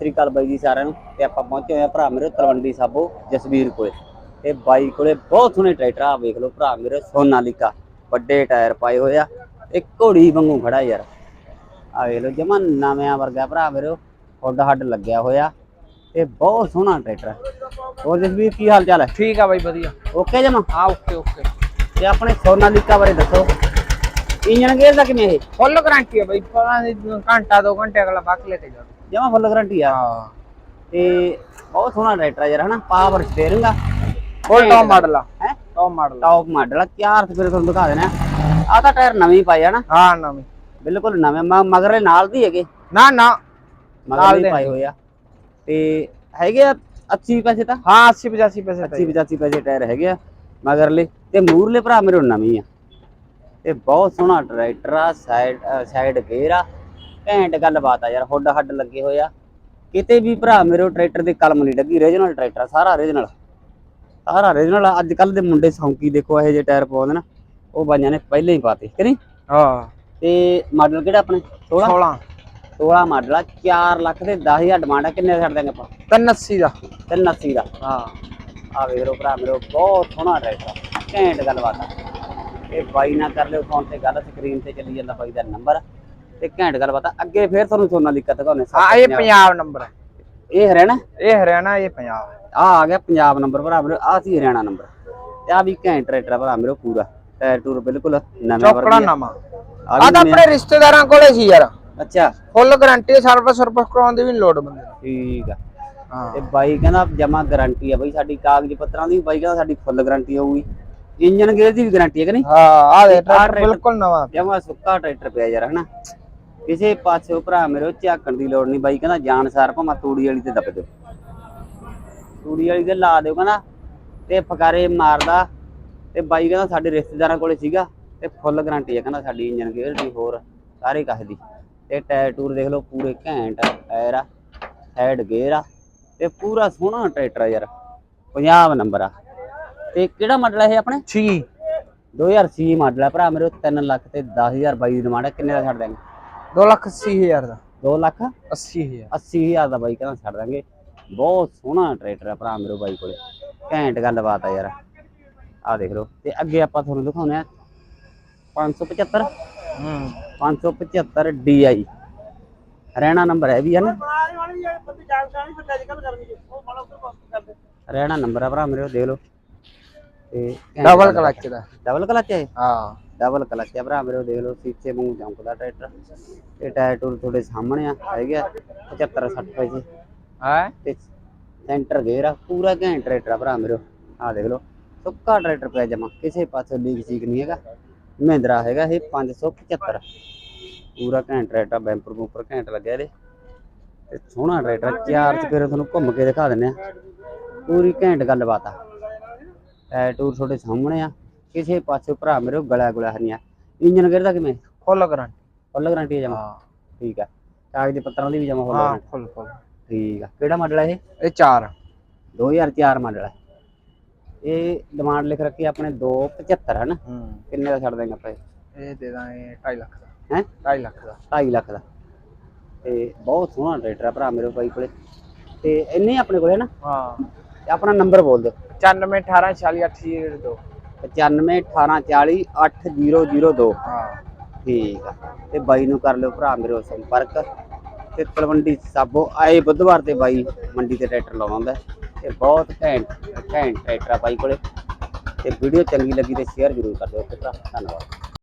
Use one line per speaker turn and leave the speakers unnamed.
ਸ੍ਰੀ ਅਕਾਲ ਬਾਈ ਜੀ ਸਾਰਿਆਂ ਨੂੰ ਤੇ ਆਪਾਂ ਪਹੁੰਚੇ ਹੋਏ ਆ ਭਰਾ ਮੇਰੇ ਤਲਵੰਡੀ ਸਾਬੋ ਜਸਵੀਰ ਕੋਲੇ। ਤੇ ਬਾਈ ਕੋਲੇ ਬਹੁਤ ਸੋਹਣੇ ਟਰੈਕਟਰ ਆ ਵੇਖ ਲਓ ਭਰਾ ਮੇਰੇ ਸੋਨਾਲੀਕਾ ਵੱਡੇ ਟਾਇਰ ਪਾਏ ਹੋਏ ਆ ਇੱਕ ਘੋੜੀ ਵਾਂਗੂ ਖੜਾ ਯਾਰ। ਆ ਵੇਖ ਲਓ ਜਮਾ ਨਵਿਆਂ ਵਰਗਾ ਭਰਾ ਮੇਰੇ ਹੁੱਡ ਹੱਡ ਲੱਗਿਆ ਹੋਇਆ। ਤੇ ਬਹੁਤ ਸੋਹਣਾ ਟਰੈਕਟਰ ਹੈ। ਹੋਰ ਜਸਵੀਰ ਕੀ ਹਾਲ ਚਾਲ ਹੈ?
ਠੀਕ ਆ ਬਾਈ ਵਧੀਆ।
ਓਕੇ ਜਮਾ?
ਹਾਂ ਓਕੇ ਓਕੇ
ਤੇ ਆਪਣੇ ਸੋਨਾਲੀਕਾ ਬਾਰੇ ਦੱਸੋ। ਇੰਜਨ ਗੇਅਰ ਦਾ ਕਿਵੇਂ ਇਹ?
ਫੁੱਲ ਗਾਰੰਟੀ ਆ ਬਾਈ ਘੰਟਾ ਦੋ ਘੰਟੇ ਅਗਲਾ ਬੱਕ ਲੈ ਕੇ ਜਾ
ਜਮਾ ਫੁੱਲ ਗਾਰੰਟੀ ਆ।
ਹਾਂ।
ਤੇ ਬਹੁਤ ਸੋਹਣਾ ਟਰੈਕਟਰ ਆ ਯਾਰ ਹਨਾ? ਪਾਵਰ ਸਟੀਅਰਿੰਗ ਆ
ਫੁੱਲ ਟੌਪ ਮਾਡਲ ਆ।
ਹੈ?
ਟੌਪ ਮਾਡਲ
ਟੌਪ ਮਾਡਲ ਆ। ਚਾਰ ਫਿਰ ਤੁਹਾਨੂੰ ਦਿਖਾ ਦੇਣਾ। ਆ ਤਾਂ ਟਾਇਰ ਨਵੇਂ ਹੀ ਪਾਏ ਆ ਨਾ।
ਹਾਂ ਨਵੀਂ।
ਬਿਲਕੁਲ ਨਵੇਂ ਮਗਰਲੇ ਨਾਲ ਦੀ ਹੈਗੇ।
ਨਾ ਨਾ।
ਮਗਰਲੇ
ਦੇ
ਪਾਏ ਹੋਏ ਆ। ਤੇ ਹੈਗੇ ਆ 80 ਪੈਸੇ ਤਾਂ?
ਹਾਂ 80 85 ਪੈਸੇ
80 85 ਪੈਸੇ ਟਾਇਰ ਹੈਗੇ ਆ ਮਗਰਲੇ। ਤੇ ਮੂਰਲੇ ਭਰਾ ਮੇਰੇ ਨਵੇਂ ਆ। ਤੇ ਬਹੁਤ ਸੋਹਣਾ ਟਰੈਕਟਰ ਆ ਸਾਈਡ ਸਾਈਡ ਗੇਅਰ ਆ। ਘੈਂਟ ਗੱਲਬਾਤ ਆ ਯਾਰ ਹੁੱਡ ਹੱਡ ਲੱਗੇ ਹੋਏ ਆ। ਕਿਤੇ ਵੀ ਭਰਾ ਮੇਰੇ ਟਰੈਕਟਰ ਦੀ ਕਲਮ ਨਹੀਂ ਲੱਗੀ ਰੀਜਨਲ ਟਰੈਕਟਰ ਸਾਰਾ ਰੀਜਨਲ ਸਾਰਾ ਰੀਜਨਲ ਅੱਜ ਕੱਲ ਦੇ ਮੁੰਡੇ ਸੌਂਕੀ ਦੇਖੋ ਇਹੋ ਜਿਹੇ ਟਾਇਰ ਪਾਉਂਦੇ ਨਾ ਉਹ ਬਾਈਆਂ ਨੇ ਪਹਿਲਾਂ ਹੀ ਪਾਤੇ ਕਿ ਨਹੀਂ?
ਹਾਂ।
ਤੇ ਮਾਡਲ ਕਿਹੜਾ ਆਪਣੇ? 16
16
16 ਮਾਡਲ ਆ 4 ਲੱਖ ਤੇ 10000 ਡਿਮਾਂਡ ਆ ਕਿੰਨੇ ਦਾ ਛੱਡ ਦਾਂਗੇ ਆਪਾਂ?
380 ਦਾ।
380 ਦਾ।
ਹਾਂ।
ਆ ਵੇਖ ਲਓ ਭਰਾ ਮੇਰੇ ਬਹੁਤ ਸੋਹਣਾ ਟਰੈਕਟਰ ਘੈਂਟ ਗੱਲਬਾਤ ਆ। ਇਹ ਬਾਈ ਨਾਲ ਕਰ ਲਿਓ ਫੋਨ ਤੇ ਗੱਲ ਸਕਰੀਨ ਤੇ ਚੱਲੀ ਜਾਂਦਾ ਬਾਈ ਦਾ ਨੰਬਰ ਤੇ ਘੈਂਟ ਗੱਲਬਾਤ ਆ ਅੱਗੇ ਫੇਰ ਤੁਹਾਨੂੰ ਸੋਨਾ ਲਿਖਤ ਦਿਖਾਉਣੇ
ਹਾਂ ਇਹ ਪੰਜਾਬ ਨੰਬਰ ਹੈ
ਇਹ ਹਰਿਆਣਾ?
ਇਹ ਹਰਿਆਣਾ ਇਹ ਪੰਜਾਬ।
ਆ ਆ ਗਿਆ ਪੰਜਾਬ ਨੰਬਰ ਭਰਾ ਮੇਰੇ ਆ ਸੀ ਹਰਿਆਣਾ ਨੰਬਰ। ਤੇ ਆ ਵੀ ਘੈਂਟ ਟਰੈਕਟਰ ਆ ਭਰਾ ਮੇਰੇ ਪੂਰਾ। ਟਾਇਰ ਟੂਰ ਬਿਲਕੁਲ ਨਵੇਂ
ਚੌਕੜਾ
ਵਰਗੇ ਆ। ਆ
ਆ
ਵੀ
ਤਾਂ ਆਪਣੇ ਰਿਸ਼ਤੇਦਾਰਾਂ ਕੋਲੇ ਸੀ ਯਾਰ।
ਅੱਛਾ।
ਫੁੱਲ ਗਾਰੰਟੀ ਸਰਵਿਸ ਸਰਵਿਸ ਕਰਾਉਣ ਦੀ ਵੀ ਨੀ ਲੋੜ ਬੰਦੇ ਨੂੰ।
ਠੀਕ ਆ।
ਹਾਂ।
ਤੇ ਬਾਈ ਕਹਿੰਦਾ ਜਮਾ ਗਾਰੰਟੀ ਆ ਬਈ ਸਾਡੀ ਕਾਗਜ਼ ਪੱਤਰਾਂ ਦੀ ਬਾਈ ਕਹਿੰਦਾ ਸਾਡੀ ਫੁੱਲ ਗਾਰੰਟੀ ਹੋਊਗੀ। ਇੰਜਨ ਗੇਅਰ ਦੀ ਵੀ ਗਾਰੰਟੀ ਹੈ ਕਿ ਨਹੀਂ?
ਹਾਂ ਆ ਦੇ
ਆਹ
ਟਰੈਕਟਰ
ਟਰੈਕਟਰ-
ਬਿਲਕੁਲ ਨਵਾਂ।
ਜਮਾ ਸੁੱਕਾ ਟਰੈਕਟਰ ਪਿਆ ਯਾਰ ਹਨਾ? ਕਿਸੇ ਪਾਸੇ ਭਰਾ ਮੇਰੇ ਉਹ ਝਾਕਣ ਦੀ ਲੋੜ ਨਹੀਂ ਬਾਈ ਕਹਿੰਦਾ ਜਾਨ ਸਾਰ ਭਾਵੇਂ ਤੂੜੀ ਵਾਲੀ ਤੇ ਦੱਬ ਦਿਓ। ਤੂੜੀ ਵਾਲੀ ਤੇ ਲਾ ਦਿਓ ਕਹਿੰਦਾ ਤੇ ਫਕਾਰੇ ਮਾਰਦਾ ਤੇ ਬਾਈ ਕਹਿੰਦਾ ਸਾਡੇ ਰਿਸ਼ਤੇਦਾਰਾਂ ਕੋਲੇ ਸੀਗਾ ਤੇ ਫੁੱਲ ਗਾਰੰਟੀ ਹੈ ਕਹਿੰਦਾ ਸਾਡੀ ਇੰਜਨ ਗੇਅਰ ਦੀ ਹੋਰ ਸਾਰੇ ਕਾਹ ਦੀ। ਤੇ ਟਾਇਰ ਟੂਰ ਦੇਖ ਲਓ ਪੂਰੇ ਘੈਂਟ ਟਾਇਰ ਆ ਸਾਈਡ ਗੇਅਰ ਆ ਤੇ ਪੂਰਾ ਸੋਹਣਾ ਟਰੈਕਟਰ ਆ ਯਾਰ ਪੰਜਾਬ ਨੰਬਰ ਆ। ਤੇ ਕਿਹੜਾ ਮਾਡਲ ਹੈ ਇਹ ਆਪਣੇ?
ਛੀ।
2006 ਮਾਡਲ ਆ ਭਰਾ ਮੇਰੇ 3 ਲੱਖ ਤੇ 10000 ਬਾਈ ਦੀ ਡਿਮਾਂਡ ਹੈ ਕਿੰਨੇ ਦਾ ਛੱਡ ਦਾਂਗੇ
2 ਲੱਖ 80 ਹਜ਼ਾਰ ਦਾ।
2 ਲੱਖ
80 ਹਜ਼ਾਰ।
80000 ਦਾ ਬਾਈ ਕਹਿੰਦਾ ਛੱਡ ਦਾਂਗੇ। ਬਹੁਤ ਸੋਹਣਾ ਟਰੈਕਟਰ ਆ ਭਰਾ ਮੇਰੇ ਬਾਈ ਕੋਲੇ। ਘੈਂਟ ਗੱਲਬਾਤ ਆ ਯਾਰ। ਆ ਦੇਖ ਲਓ। ਤੇ ਅੱਗੇ ਆਪਾਂ ਤੁਹਾਨੂੰ ਦਿਖਾਉਣੇ ਆ 575
ਹੂੰ।
575 DI ਹਰਿਆਣਾ ਨੰਬਰ ਹੈ ਵੀ ਹੈ ਨਾ? ਹਰਿਆਣਾ ਨੰਬਰ ਆ ਭਰਾ ਮੇਰੇ ਦੇਖ ਲਓ। ਤੇ
ਡਬਲ ਕਲਚ ਦਾ।
ਡਬਲ ਕਲਚ ਹੈ
ਹਾਂ।
ਡਬਲ ਕਲਚ ਆ ਭਰਾ ਮੇਰੇ ਦੇਖ ਲਓ ਸੀਚੇ ਮੂੰਹ ਚਮਕਦਾ ਟਰੈਕਟਰ ਇਹ ਟਾਇਰ ਟੂਰ ਤੁਹਾਡੇ ਸਾਹਮਣੇ ਆ ਹੈਗੇ ਆ 75 60 ਪੈਸੇ
ਹੈ
ਤੇ ਸੈਂਟਰ ਗੇਅਰ ਆ ਪੂਰਾ ਘੈਂਟ ਟਰੈਕਟਰ ਆ ਭਰਾ ਮੇਰੇ ਆ ਦੇਖ ਲਓ ਸੁੱਕਾ ਟਰੈਕਟਰ ਪਿਆ ਜਮਾ ਕਿਸੇ ਪਾਸੇ ਲੀਕ ਸੀਕ ਨਹੀਂ ਹੈਗਾ ਮਹਿੰਦਰਾ ਹੈਗਾ ਇਹ 575 ਪੂਰਾ ਘੈਂਟ ਟਰੈਕਟਰ ਬੈਂਪਰ ਬੂਪਰ ਘੈਂਟ ਲੱਗਿਆ ਇਹਦੇ ਤੇ ਸੋਹਣਾ ਟਰੈਕਟਰ ਚਾਰ ਚਪੇਰੇ ਤੁਹਾਨੂੰ ਘੁੰਮ ਕੇ ਦਿਖਾ ਦਿੰਨੇ ਆ ਪੂਰੀ ਘੈਂਟ ਗੱਲਬਾਤ ਆ ਟਾਇਰ ਟੂਰ ਤੁਹਾਡੇ ਸਾਹਮਣੇ ਆ ਕਿਸੇ ਪਾਸੇ ਭਰਾ ਮੇਰੇ ਗਲਾ ਗੁਲਾ ਆ। ਇੰਜਨ ਗੇਅਰ ਦਾ ਕਿਵੇਂ?
ਫੁੱਲ ਗਾਰੰਟੀ
ਫੁੱਲ ਗਾਰੰਟੀ ਹੈ ਜਮਾ।
ਹਾਂ।
ਠੀਕ ਆ। ਕਾਗਜ਼ ਪੱਤਰਾਂ ਦੀ ਵੀ ਜਮਾ ਫੁੱਲ
ਹਾਂ
ਗਾਰੰਟੀ
ਫੁੱਲ ਫੁੱਲ
ਠੀਕ ਆ। ਕਿਹੜਾ ਮਾਡਲ ਹੈ ਇਹ?
ਇਹ ਚਾਰ
2004 ਮਾਡਲ ਹੈ ਇਹ ਡਿਮਾਂਡ ਲਿਖ ਰੱਖੀ ਆਪਣੇ 275 ਹੈ ਨਾ?
ਹੂੰ।
ਕਿੰਨੇ ਦਾ ਛੱਡ ਦੇਂਗੇ ਆਪਾਂ
ਇਹ ਦੇ ਦਾਂਗੇ 2.5 ਲੱਖ ਦਾ।
ਹੈ?
2.5 ਲੱਖ ਦਾ।
2.5 ਲੱਖ ਦਾ। ਤੇ ਬਹੁਤ ਸੋਹਣਾ ਟਰੈਕਟਰ ਆ ਭਰਾ ਮੇਰੇ ਬਾਈ ਕੋਲੇ। ਤੇ ਇੰਨੇ ਆਪਣੇ ਕੋਲੇ ਨਾ?
ਹਾਂ।
ਤੇ ਆਪਣਾ ਨੰਬਰ ਬੋਲ ਦਿਓ।
95 18 46 802
95 18 40 8002
ਹਾਂ।
ਠੀਕ ਆ। ਤੇ ਬਾਈ ਨੂੰ ਕਰ ਲਿਓ ਭਰਾ ਮੇਰੇ ਸੰਪਰਕ। ਤੇ ਤਲਵੰਡੀ ਸਾਬੋ ਆਏ ਬੁੱਧਵਾਰ ਤੇ ਬਾਈ ਮੰਡੀ ਤੇ ਟਰੈਕਟਰ ਲਾਉਂਦਾ। ਤੇ ਬਹੁਤ ਘੈਂਟ ਘੈਂਟ ਟਰੈਕਟਰ ਆ ਬਾਈ ਕੋਲੇ। ਤੇ ਵੀਡੀਓ ਚੰਗੀ ਲੱਗੀ ਤੇ ਸ਼ੇਅਰ ਜ਼ਰੂਰ ਕਰ ਦਿਓ। ਭਰਾ ਧੰਨਵਾਦ।